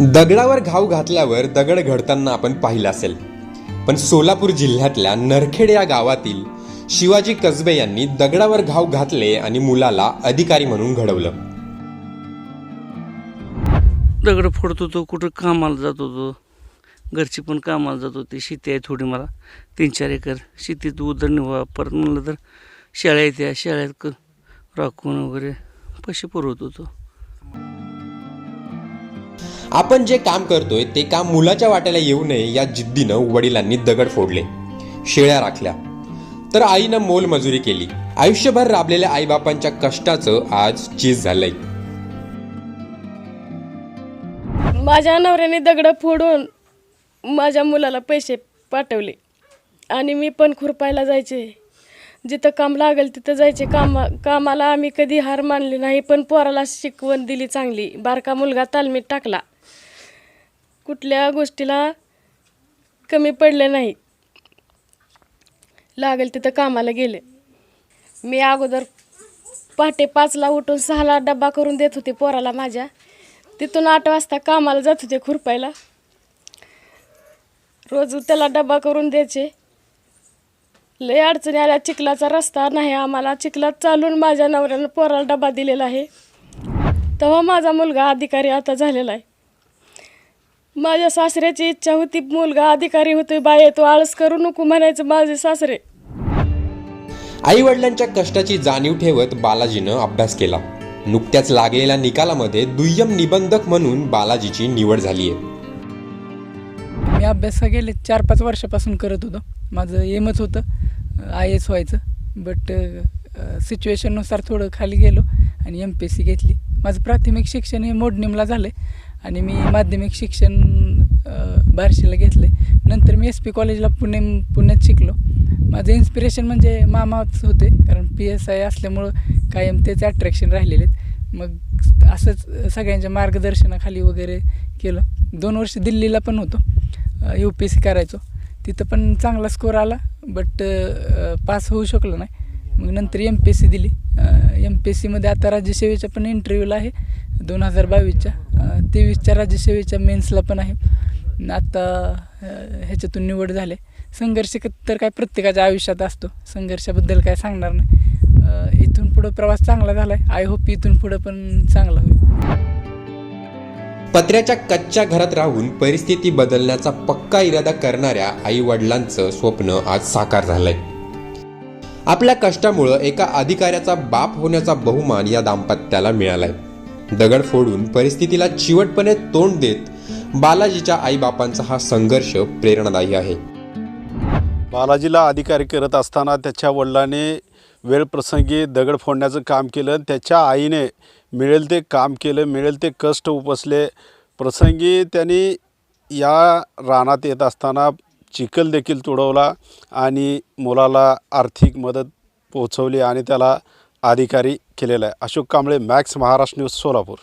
दगडावर घाव घातल्यावर दगड घडताना आपण पाहिलं असेल. पण सोलापूर जिल्ह्यातल्या नरखेड या गावातील शिवाजी कसबे यांनी दगडावर घाव घातले आणि मुलाला अधिकारी म्हणून घडवलं. दगड फोडत होतो कुठं कामाला जात होतो. घरची पण कामाला जात होती. शेती आहे थोडी मला. तीन चार एकर शेतीत उदरनिर्वाह परत म्हणलं तर शाळा येत्या शाळेत राखून वगैरे पैसे पुरवत होतो. आपण जे काम करतोय ते काम मुलाच्या वाट्याला येऊ नये या जिद्दीनं वडिलांनी दगड फोडले शेळ्या राखल्या. तर आईनं मोलमजुरी केली. आयुष्यभर राबलेल्या आईबापांच्या कष्टाचं आज चीज झालंय. माझ्या नवऱ्याने दगडं फोडून माझ्या मुलाला पैसे पाठवले. आणि मी पण खुरपायला जायचे. जिथं काम लागेल तिथं जायचे. कामा कामाला आम्ही कधी हार मानली नाही पण पोराला शिकवण दिली चांगली. बारका मुलगा तालमीत टाकला. कुठल्या गोष्टीला कमी पडले नाही. लागेल तिथं कामाला गेले. मी अगोदर पहाटे पाचला उठून सहाला डब्बा करून देत होते पोराला माझ्या. तिथून आठ वाजता कामाला जात होते खुरपायला. रोज त्याला डब्बा करून द्यायचे. लय अडचणी आल्या. चिखलाचा रस्ता नाही आम्हाला. चिखलात चालून माझ्या नवऱ्यानं पोराला डबा दिलेला आहे. तेव्हा माझा मुलगा अधिकारी आता झालेला आहे. माझ्या सासऱ्याची इच्छा होती मुलगा अधिकारी होतोय बाय तो आळस करू नको म्हणायचं माझे सासरे. आई वडिलांच्या कष्टाची जाणीव ठेवत बालाजीनं अभ्यास केला. नुकत्याच लागलेल्या निकालामध्ये दुय्यम निबंधक म्हणून बालाजीची निवड झाली आहे. मी अभ्यास हा गेले चार पाच वर्षापासून करत होतो. माझं एमच होतं. आय एस व्हायचं बट सिच्युएशननुसार थोडं खाली गेलो आणि एम पी एस सी घेतली. माझं प्राथमिक शिक्षण हे मोडणीमला झालं आहे आणि मी माध्यमिक शिक्षण बारशीला बार्शीला घेतलं आहे नंतर मी एस पी कॉलेजला पुणे पुण्यात शिकलो. माझं इन्स्पिरेशन म्हणजे मामाच होते. कारण पी एस आय असल्यामुळं कायम तेच अट्रॅक्शन राहिलेले आहेत मग असंच सगळ्यांच्या मार्गदर्शनाखाली वगैरे केलं. दोन वर्ष दिल्लीला पण होतो. यू पी एस सी करायचो. तिथं पण चांगला स्कोर आला बट पास होऊ शकलो नाही. मग नंतर एम पी एस सी दिली. एम पी एस सीमध्ये आता राज्यसेवेच्या पण इंटरव्ह्यूला आहे दोन हजार बावीसच्या. तेवीसच्या राज्यसेवेच्या मेन्सला पण आहे. आत्ता आता ह्याच्यातून निवड झाले. संघर्ष तर काय प्रत्येकाच्या आयुष्यात असतो. संघर्षाबद्दल काय सांगणार नाही. इथून पुढं प्रवास चांगला झाला आहे आय होप इथून पुढं पण चांगला होईल. पत्र्याच्या कच्च्या घरात राहून परिस्थिती बदलण्याचा पक्का इरादा करणाऱ्या आई वडिलांचं स्वप्न आज साकार झालंय. आपल्या कष्टामुळं एका अधिकाऱ्याचा बाप होण्याचा बहुमान या दाम्पत्याला मिळालाय. दगड फोडून परिस्थितीला चिवटपणे तोंड देत बालाजीच्या आईबापांचा हा संघर्ष प्रेरणादायी आहे. बालाजीला अधिकारी करत असताना त्याच्या वडिलाने वेळप्रसंगी दगड फोडण्याचं काम केलं. त्याच्या आईने मिळेल ते काम केलं मिळेल ते कष्ट उपसले. प्रसंगी त्यांनी या रानात येत असताना चिखल देखील तुडवला आणि मुलाला आर्थिक मदत पोहोचवली आणि त्याला अधिकारी केलेला आहे. Ashok Kamble Max Maharashtra news Solapur.